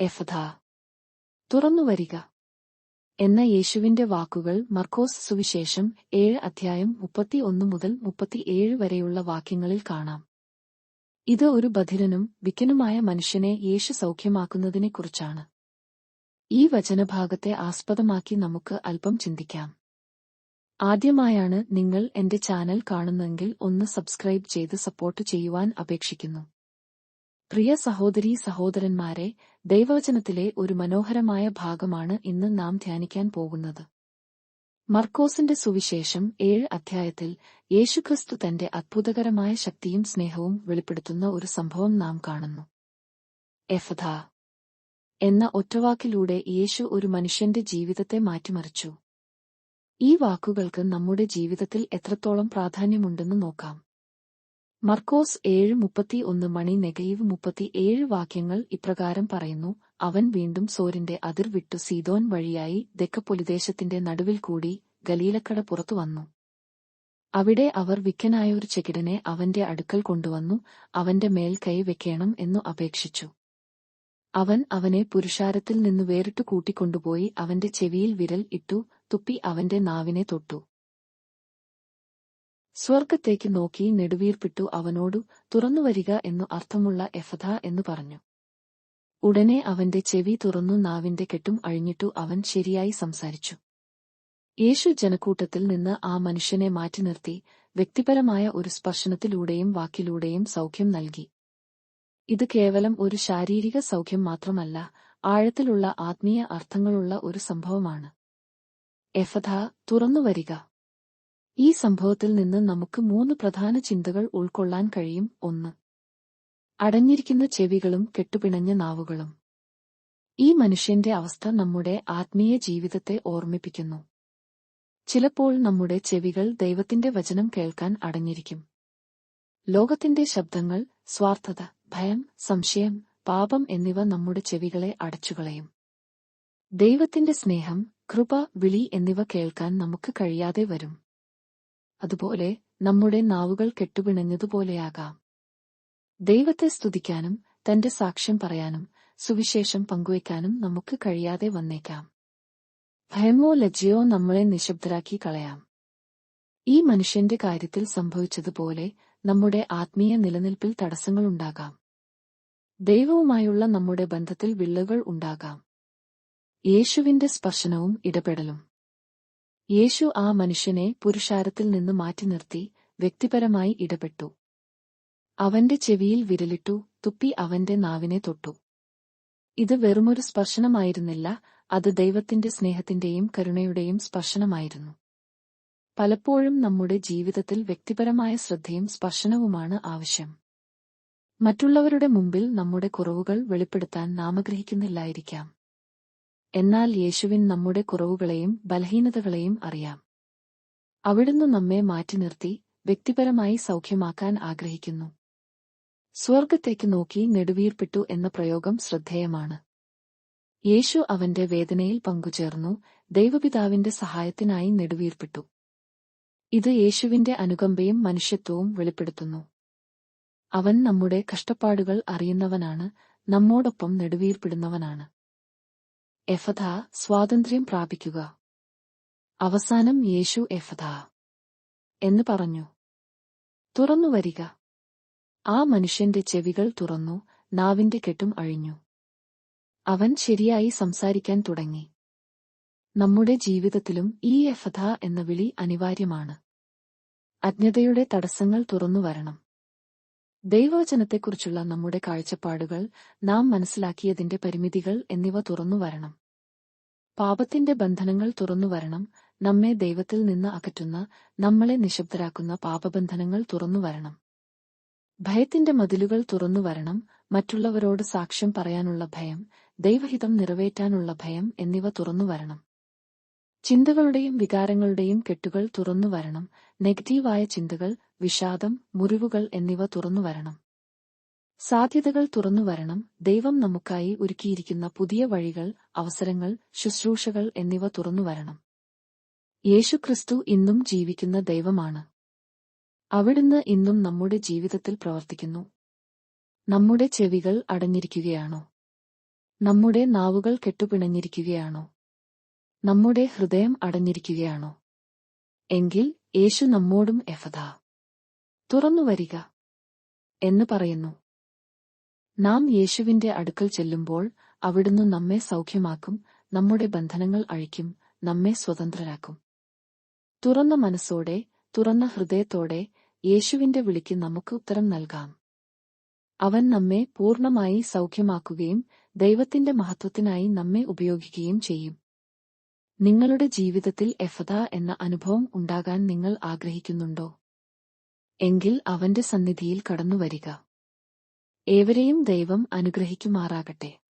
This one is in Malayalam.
എഫഥ തുറന്നുവരിക എന്ന യേശുവിന്റെ വാക്കുകൾ മർക്കോസ് സുവിശേഷം ഏഴ് അധ്യായം മുപ്പത്തിയൊന്ന് മുതൽ മുപ്പത്തിയേഴ് വരെയുള്ള വാക്യങ്ങളിൽ കാണാം. ഇത് ഒരു ബധിരനും വിക്കനുമായ മനുഷ്യനെ യേശു സൗഖ്യമാക്കുന്നതിനെക്കുറിച്ചാണ്. ഈ വചനഭാഗത്തെ ആസ്പദമാക്കി നമുക്ക് അല്പം ചിന്തിക്കാം. ആദ്യമായാണ് നിങ്ങൾ എന്റെ ചാനൽ കാണുന്നെങ്കിൽ ഒന്ന് സബ്സ്ക്രൈബ് ചെയ്ത് സപ്പോർട്ട് ചെയ്യുവാൻ അപേക്ഷിക്കുന്നു. പ്രിയ സഹോദരീ സഹോദരന്മാരെ ദൈവവചനത്തിലെ ഒരു മനോഹരമായ ഭാഗമാണ് ഇന്ന് നാം ധ്യാനിക്കാൻ പോകുന്നത്. മർക്കോസിന്റെ സുവിശേഷം ഏഴ് അധ്യായത്തിൽ യേശുക്രിസ്തു തന്റെ അത്ഭുതകരമായ ശക്തിയും സ്നേഹവും വെളിപ്പെടുത്തുന്ന ഒരു സംഭവം നാം കാണുന്നു. എഫദ എന്ന ഒറ്റവാക്കിലൂടെ യേശു ഒരു മനുഷ്യന്റെ ജീവിതത്തെ മാറ്റിമറിച്ചു. ഈ വാക്കുകൾക്ക് നമ്മുടെ ജീവിതത്തിൽ എത്രത്തോളം പ്രാധാന്യമുണ്ടെന്ന് നോക്കാം. മർക്കോസ് ഏഴ് മുപ്പത്തി ഒന്ന് മണി നെഗയിവ് മുപ്പത്തി ഏഴ് വാക്യങ്ങൾ ഇപ്രകാരം പറയുന്നു അവൻ വീണ്ടും സോരിന്റെ അതിർ വിട്ടു സീതോൻ വഴിയായി ദക്കപ്പൊലിദേശത്തിന്റെ നടുവിൽ കൂടി ഗലീലക്കട പുറത്തു വന്നു. അവിടെ അവർ വിക്കനായ ഒരു ചെകിടനെ അവന്റെ അടുക്കൽ കൊണ്ടുവന്നു അവന്റെ മേൽ കൈ വെക്കണം എന്നു അപേക്ഷിച്ചു. അവൻ അവനെ പുരുഷാരത്തിൽ നിന്ന് വേറിട്ടു കൂട്ടിക്കൊണ്ടുപോയി അവന്റെ ചെവിയിൽ വിരൽ ഇട്ടു തുപ്പി അവന്റെ നാവിനെ തൊട്ടു. സ്വർഗത്തേക്ക് നോക്കി നെടുവീർപ്പിട്ടു അവനോടു തുറന്നുവരിക എന്നു അർത്ഥമുള്ള എഫഥ എന്നു പറഞ്ഞു. ഉടനെ അവന്റെ ചെവി തുറന്നു നാവിന്റെ കെട്ടും അഴിഞ്ഞിട്ടു അവൻ ശരിയായി സംസാരിച്ചു. യേശു ജനക്കൂട്ടത്തിൽ നിന്ന് ആ മനുഷ്യനെ മാറ്റി നിർത്തി വ്യക്തിപരമായ ഒരു സ്പർശനത്തിലൂടെയും വാക്കിലൂടെയും സൗഖ്യം നൽകി. ഇത് കേവലം ഒരു ശാരീരിക സൗഖ്യം മാത്രമല്ല ആഴത്തിലുള്ള ആത്മീയ അർത്ഥങ്ങളുള്ള ഒരു സംഭവമാണ്. എഫഥ തുറന്നുവരിക ഈ സംഭവത്തിൽ നിന്ന് നമുക്ക് മൂന്ന് പ്രധാന ചിന്തകൾ ഉൾക്കൊള്ളാൻ കഴിയും. ഒന്ന് അടഞ്ഞിരിക്കുന്ന ചെവികളും കെട്ടുപിണഞ്ഞ നാവുകളും. ഈ മനുഷ്യന്റെ അവസ്ഥ നമ്മുടെ ആത്മീയ ജീവിതത്തെ ഓർമ്മിപ്പിക്കുന്നു. ചിലപ്പോൾ നമ്മുടെ ചെവികൾ ദൈവത്തിന്റെ വചനം കേൾക്കാൻ അടഞ്ഞിരിക്കും. ലോകത്തിന്റെ ശബ്ദങ്ങൾ സ്വാർത്ഥത ഭയം സംശയം പാപം എന്നിവ നമ്മുടെ ചെവികളെ അടച്ചുകളയും. ദൈവത്തിന്റെ സ്നേഹം കൃപ വിളി എന്നിവ കേൾക്കാൻ നമുക്ക് കഴിയാതെ വരും. അതുപോലെ നമ്മുടെ നാവുകൾ കെട്ടുപിണഞ്ഞതുപോലെയാകാം. ദൈവത്തെ സ്തുതിക്കാനും തന്റെ സാക്ഷ്യം പറയാനും സുവിശേഷം പങ്കുവയ്ക്കാനും നമുക്ക് കഴിയാതെ വന്നേക്കാം. ഭയമോ ലജ്ജയോ നമ്മളെ നിശബ്ദരാക്കി കളയാം. ഈ മനുഷ്യന്റെ കാര്യത്തിൽ സംഭവിച്ചതുപോലെ നമ്മുടെ ആത്മീയ നിലനിൽപ്പിൽ തടസ്സങ്ങളുണ്ടാകാം. ദൈവവുമായുള്ള നമ്മുടെ ബന്ധത്തിൽ വിള്ളുകൾ ഉണ്ടാകാം. യേശുവിന്റെ സ്പർശനവും ഇടപെടലും. യേശു ആ മനുഷ്യനെ പുരുഷാരത്തിൽ നിന്ന് മാറ്റി നിർത്തി വ്യക്തിപരമായി ഇടപെട്ടു. അവന്റെ ചെവിയിൽ വിരലിട്ടു തുപ്പി അവന്റെ നാവിനെ തൊട്ടു. ഇത് വെറുമൊരു സ്പർശനമായിരുന്നില്ല അത് ദൈവത്തിന്റെ സ്നേഹത്തിന്റെയും കരുണയുടെയും സ്പർശനമായിരുന്നു. പലപ്പോഴും നമ്മുടെ ജീവിതത്തിൽ വ്യക്തിപരമായ ശ്രദ്ധയും സ്പർശനവുമാണ് ആവശ്യം. മറ്റുള്ളവരുടെ മുമ്പിൽ നമ്മുടെ കുറവുകൾ വെളിപ്പെടുത്താൻ നാം ആഗ്രഹിക്കുന്നില്ലായിരിക്കാം. എന്നാൽ യേശുവിൻ നമ്മുടെ കുറവുകളെയും ബലഹീനതകളെയും അറിയാം. അവിടുന്ന് നമ്മെ മാറ്റി നിർത്തി വ്യക്തിപരമായി സൗഖ്യമാക്കാൻ ആഗ്രഹിക്കുന്നു. സ്വർഗത്തേക്ക് നോക്കി നെടുവീർപ്പിട്ടു എന്ന പ്രയോഗം ശ്രദ്ധേയമാണ്. യേശു അവന്റെ വേദനയിൽ പങ്കുചേർന്നു ദൈവപിതാവിന്റെ സഹായത്തിനായി നെടുവീർപ്പിട്ടു. ഇത് യേശുവിന്റെ അനുകമ്പയും മനുഷ്യത്വവും വെളിപ്പെടുത്തുന്നു. അവൻ നമ്മുടെ കഷ്ടപ്പാടുകൾ അറിയുന്നവനാണ് നമ്മോടൊപ്പം നെടുവീർപ്പിടുന്നവനാണ്. എഫഥ സ്വാതന്ത്ര്യം പ്രാപിക്കുക. അവസാനം യേശു എഫഥ എന്ന് പറഞ്ഞു. തുറന്നു വരിക. ആ മനുഷ്യന്റെ ചെവികൾ തുറന്നു നാവിന്റെ കെട്ടും അഴിഞ്ഞു. അവൻ ശരിയായി സംസാരിക്കാൻ തുടങ്ങി. നമ്മുടെ ജീവിതത്തിലും ഈ എഫഥ എന്ന വിളി അനിവാര്യമാണ്. അജ്ഞതയുടെ തടസ്സങ്ങൾ തുറന്നു വരണം. ദൈവവചനത്തെക്കുറിച്ചുള്ള നമ്മുടെ കാഴ്ചപ്പാടുകൾ നാം മനസ്സിലാക്കിയതിന്റെ പരിമിതികൾ എന്നിവ തുറന്നു വരണം. പാപത്തിന്റെ ബന്ധനങ്ങൾ തുറന്നു വരണം. നമ്മെ ദൈവത്തിൽ നിന്ന് അകറ്റുന്ന നമ്മളെ നിശബ്ദരാക്കുന്ന പാപബന്ധനങ്ങൾ തുറന്നു വരണം. ഭയത്തിന്റെ മതിലുകൾ തുറന്നു വരണം. മറ്റുള്ളവരോട് സാക്ഷ്യം പറയാനുള്ള ഭയം ദൈവഹിതം നിറവേറ്റാനുള്ള ഭയം എന്നിവ തുറന്നു വരണം. ചിന്തകളുടെയും വികാരങ്ങളുടെയും കെട്ടുകൾ തുറന്നു വരണം. നെഗറ്റീവായ ചിന്തകൾ വിഷാദം മുറിവുകൾ എന്നിവ തുറന്നു വരണം. സാധ്യതകൾ തുറന്നു വരണം. ദൈവം നമുക്കായി ഒരുക്കിയിരിക്കുന്ന പുതിയ വഴികൾ അവസരങ്ങൾ ശുശ്രൂഷകൾ എന്നിവ തുറന്നു വരണം. യേശുക്രിസ്തു ഇന്നും ജീവിക്കുന്ന ദൈവമാണ്. അവിടുന്ന് ഇന്നും നമ്മുടെ ജീവിതത്തിൽ പ്രവർത്തിക്കുന്നു. നമ്മുടെ ചെവികൾ അടഞ്ഞിരിക്കുകയാണോ? നമ്മുടെ നാവുകൾ കെട്ടുപിണഞ്ഞിരിക്കുകയാണോ? നമ്മുടെ ഹൃദയം അടഞ്ഞിരിക്കുകയാണോ? എങ്കിൽ യേശു നമ്മോടും എഫത. തുറന്നു വരിക എന്ന് പറയുന്നു. നാം യേശുവിന്റെ അടുക്കൽ ചെല്ലുമ്പോൾ അവിടുന്ന് നമ്മെ സൗഖ്യമാക്കും നമ്മുടെ ബന്ധനങ്ങൾ അഴിക്കും നമ്മെ സ്വതന്ത്രരാക്കും. തുറന്ന മനസ്സോടെ തുറന്ന ഹൃദയത്തോടെ യേശുവിന്റെ വിളിക്ക് നമുക്ക് ഉത്തരം നൽകാം. അവൻ നമ്മെ പൂർണമായി സൗഖ്യമാക്കുകയും ദൈവത്തിന്റെ മഹത്വത്തിനായി നമ്മെ ഉപയോഗിക്കുകയും ചെയ്യും. നിങ്ങളുടെ ജീവിതത്തിൽ എഫദ എന്ന അനുഭവം ഉണ്ടാകാൻ നിങ്ങൾ ആഗ്രഹിക്കുന്നുണ്ടോ? എങ്കിൽ അവന്റെ സന്നിധിയിൽ കടന്നുവരിക. ഏവരെയും ദൈവം അനുഗ്രഹിക്കുമാറാകട്ടെ.